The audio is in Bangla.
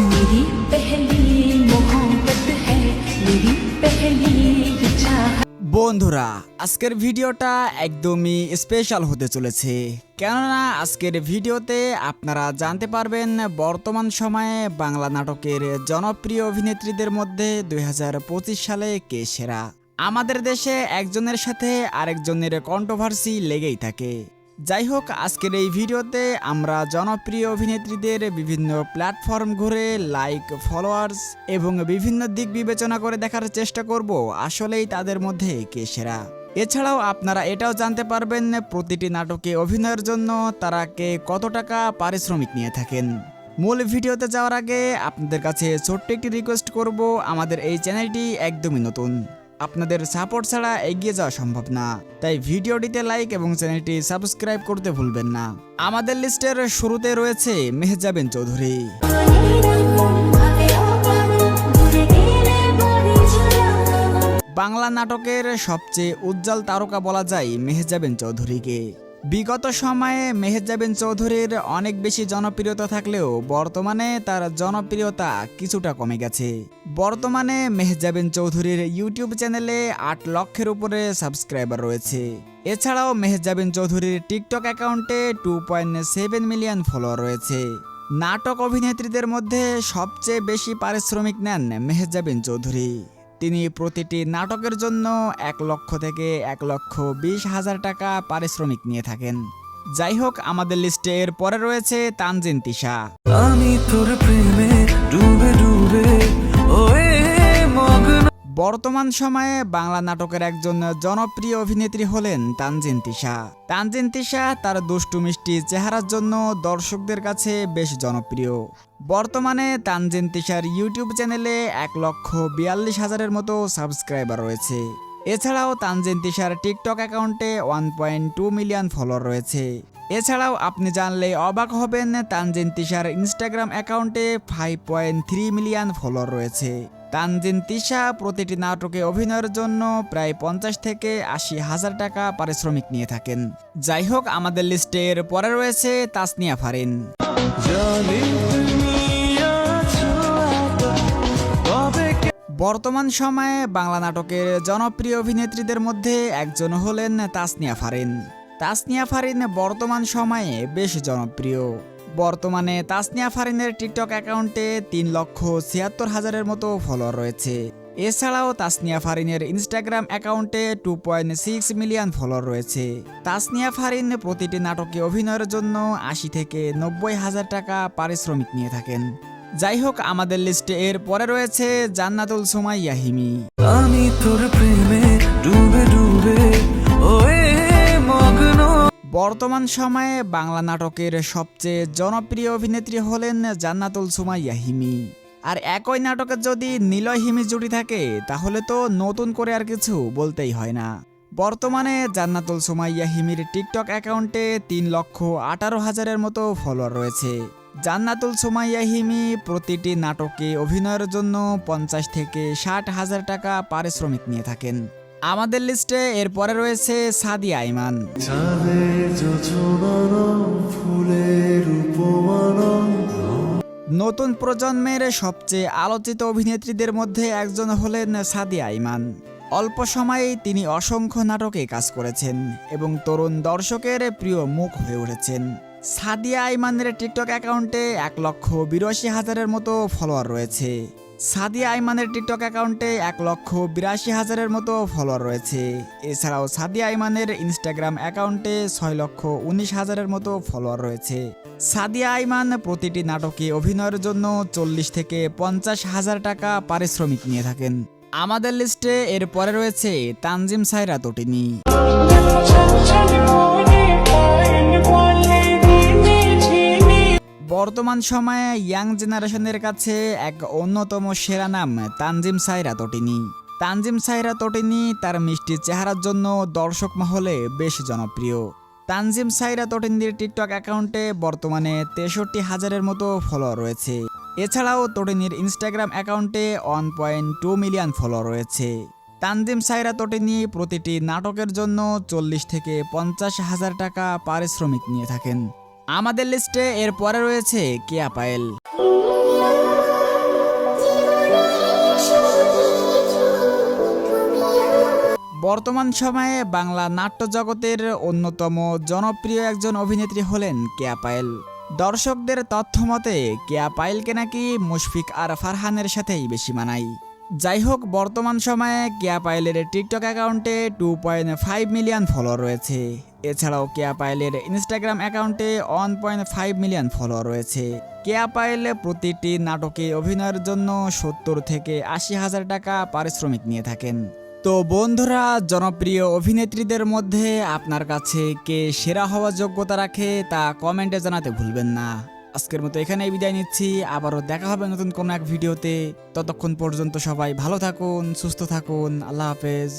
मेरी पहली मोहब्बत है मेरी पहली चाहत বন্ধুরা আজকের ভিডিওটা একদমই স্পেশাল হতে চলেছে কেননা আজকের ভিডিওতে আপনারা জানতে পারবেন বর্তমান সময়ে বাংলা নাটকের জনপ্রিয় অভিনেত্রীদের মধ্যে দুই সালে কে সেরা আমাদের দেশে একজনের সাথে আরেকজনের কন্ট্রোভার্সি লেগেই থাকে যাই হোক আজকের এই ভিডিওতে আমরা জনপ্রিয় অভিনেত্রীদের বিভিন্ন প্ল্যাটফর্ম ঘুরে লাইক, ফলোয়ার্স এবং বিভিন্ন দিক বিবেচনা করে দেখার চেষ্টা করব। আসলেই তাদের মধ্যে কে সেরা? এছাড়াও আপনারা এটাও জানতে পারবেন প্রতিটি নাটকে অভিনয়ের জন্য তারা কে কত টাকা পারিশ্রমিক নিয়ে থাকেন। মূল ভিডিওতে যাওয়ার আগে আপনাদের কাছে ছোট্ট একটি রিকোয়েস্ট করব, আমাদের এই চ্যানেলটি একদমই নতুন। আপনাদের সাপোর্ট ছাড়া এগিয়ে যাওয়া সম্ভব না। তাই ভিডিওটিতে লাইক এবং চ্যানেলটি সাবস্ক্রাইব করতে ভুলবেন না। আমাদের লিস্টের শুরুতে রয়েছে মেহজাবিন চৌধুরী। বাংলা নাটকের সবচেয়ে উজ্জ্বল তারকা বলা যায় মেহজাবিন চৌধুরীকে। বিগত সময়ে মেহজাবিন চৌধুরীর অনেক বেশি জনপ্রিয়তা থাকলেও বর্তমানে তার জনপ্রিয়তা কিছুটা কমে গেছে। বর্তমানে মেহজাবিন চৌধুরীর ইউটিউব চ্যানেলে আট লক্ষের উপরে সাবস্ক্রাইবার রয়েছে। এছাড়াও মেহজাবিন চৌধুরীর টিকটক অ্যাকাউন্টে two point seven million follower রয়েছে। নাটক অভিনেত্রীদের মধ্যে সবচেয়ে বেশি পারিশ্রমিক নেন মেহজাবিন চৌধুরী। তিনি প্রতিটি নাটকের জন্য এক লক্ষ থেকে এক লক্ষ বিশ হাজার টাকা পারিশ্রমিক নিয়ে থাকেন। যাই হোক, আমাদের লিস্টে এর পরে রয়েছে তানজিন তিশা। আমি তোর প্রেমে ডুবে ডুবে বর্তমান সময়ে বাংলা নাটকের একজন জনপ্রিয় অভিনেত্রী হলেন তানজিন তিশা। তানজিন তিশা তার দুষ্টু মিষ্টি চেহারার জন্য দর্শকদের কাছে বেশ জনপ্রিয়। বর্তমানে তানজিন তিশার ইউটিউব চ্যানেলে এক লক্ষ বিয়াল্লিশ হাজারের মতো সাবস্ক্রাইবার রয়েছে। এছাড়াও তানজিন তিশার টিকটক অ্যাকাউন্টে one point two million follower রয়েছে। এছাড়াও আপনি জানলে অবাক হবেন, তানজিন তিশার ইনস্টাগ্রাম অ্যাকাউন্টে five point three million follower রয়েছে। তানজিন তিশা প্রতিটি নাটকে অভিনয়ের জন্য প্রায় পঞ্চাশ থেকে আশি হাজার টাকা পারিশ্রমিক নিয়ে থাকেন। যাই হোক, আমাদের লিস্টের পরে রয়েছে তাসনিয়া ফারিন। বর্তমান সময়ে বাংলা নাটকের জনপ্রিয় অভিনেত্রীদের মধ্যে একজন হলেন তাসনিয়া ফারিন। তাসনিয়া ফারিন বর্তমান সময়ে বেশ জনপ্রিয়। বর্তমানে তাসনিয়া ফারিনের টিকটক অ্যাকাউন্টে তিন লক্ষ ছিয়াত্তর হাজারের মতো ফলোয়ার রয়েছে। এছাড়াও তাসনিয়া ফারিনের ইনস্টাগ্রাম অ্যাকাউন্টে two point six million follower রয়েছে। তাসনিয়া ফারিন প্রতিটি নাটকে অভিনয়ের জন্য আশি থেকে নব্বই হাজার টাকা পারিশ্রমিক নিয়ে থাকেন। যাই হোক, আমাদের লিস্টে এর পরে রয়েছে জান্নাতুল সুমাইয়া হিমি। আমি তোর প্রেমে ডুবে ডুবে বর্তমান সময়ে বাংলা নাটকের সবচেয়ে জনপ্রিয় অভিনেত্রী হলেন জান্নাতুল সুমাইয়া হিমি। আর একই নাটকের যদি নিলয় হিমি জুটি থাকে, তাহলে তো নতুন করে আর কিছু বলতেই হয় না। বর্তমানে জান্নাতুল সুমাইয়া হিমির টিকটক অ্যাকাউন্টে তিন লক্ষ আঠারো হাজারের মতো ফলোয়ার রয়েছে। জান্নাতুল সুমাইয়া হিমি প্রতিটি নাটকে অভিনয়ের জন্য পঞ্চাশ থেকে ষাট হাজার টাকা পারিশ্রমিক নিয়ে থাকেন। আমাদের লিস্টে এরপরে রয়েছে সাদিয়া উপমানো। নতুন প্রজন্মের সবচেয়ে আলোচিত অভিনেত্রীদের মধ্যে একজন হলেন সাদিয়া আইমান অল্প সময়ে তিনি অসংখ্য নাটকে কাজ করেছেন এবং তরুণ দর্শকের প্রিয় মুখ হয়ে উঠেছেন। সাদিয়া আইমানের টিকটক অ্যাকাউন্টে এক লক্ষ বিরাশি হাজারের মতো ফলোয়ার রয়েছে। সাদিয়া আইমানের টিকটক অ্যাকাউন্টে এক লক্ষ বিরাশি হাজারের মতো ফলোয়ার রয়েছে। এছাড়াও সাদিয়া আইমানের ইনস্টাগ্রাম অ্যাকাউন্টে ছয় লক্ষ উনিশ হাজারের মতো ফলোয়ার রয়েছে। সাদিয়া আইমান প্রতিটি নাটকে অভিনয়ের জন্য চল্লিশ থেকে পঞ্চাশ হাজার টাকা পারিশ্রমিক নিয়ে থাকেন। আমাদের লিস্টে এর পরে রয়েছে তানজিম সাইরা তটিনী বর্তমান সময়ে ইয়াং জেনারেশনের কাছে এক অন্যতম সেরা নাম তানজিম সাইরা তটিনী। তানজিম সাইরা তটিনী তার মিষ্টি চেহারার জন্য দর্শক মহলে বেশ জনপ্রিয়। তানজিম সাইরা তটিনীর টিকটক অ্যাকাউন্টে বর্তমানে তেষট্টি হাজারের মতো ফলোয়ার রয়েছে। এছাড়াও তটিনীর ইনস্টাগ্রাম অ্যাকাউন্টে one point two million follower রয়েছে। তানজিম সাইরা তটিনী প্রতিটি নাটকের জন্য চল্লিশ থেকে পঞ্চাশ হাজার টাকা পারিশ্রমিক নিয়ে থাকেন। আমাদের লিস্টে এর পরে রয়েছে কেয়া পায়েল বর্তমান সময়ে বাংলা নাট্য জগতের অন্যতম জনপ্রিয় একজন অভিনেত্রী হলেন কেয়া পায়েল দর্শকদের তথ্য মতে কেয়া পায়েলকে নাকি মুশফিক আর ফারহানের সাথেই বেশি মানায়। যাই হোক বর্তমান সময়ে কেয়া পায়েলের টিকটক অ্যাকাউন্টে two point five million follower রয়েছে। এছাড়াও কেয়া পায়েলের ইনস্টাগ্রাম অ্যাকাউন্টে one point five million follower রয়েছে। কেয়া পায়েল প্রতিটি নাটকে অভিনয়ের জন্য সত্তর থেকে আশি হাজার টাকা পারিশ্রমিক নিয়ে থাকেন। তো বন্ধুরা, জনপ্রিয় অভিনেত্রীদের মধ্যে আপনার কাছে কে সেরা হওয়ার যোগ্যতা রাখে তা কমেন্টে জানাতে ভুলবেন না। আজকের মতো এখানেই বিদায় নিচ্ছি। আবারও দেখা হবে নতুন কোনো এক ভিডিওতে। ততক্ষণ পর্যন্ত সবাই ভালো থাকুন, সুস্থ থাকুন। আল্লাহ হাফেজ।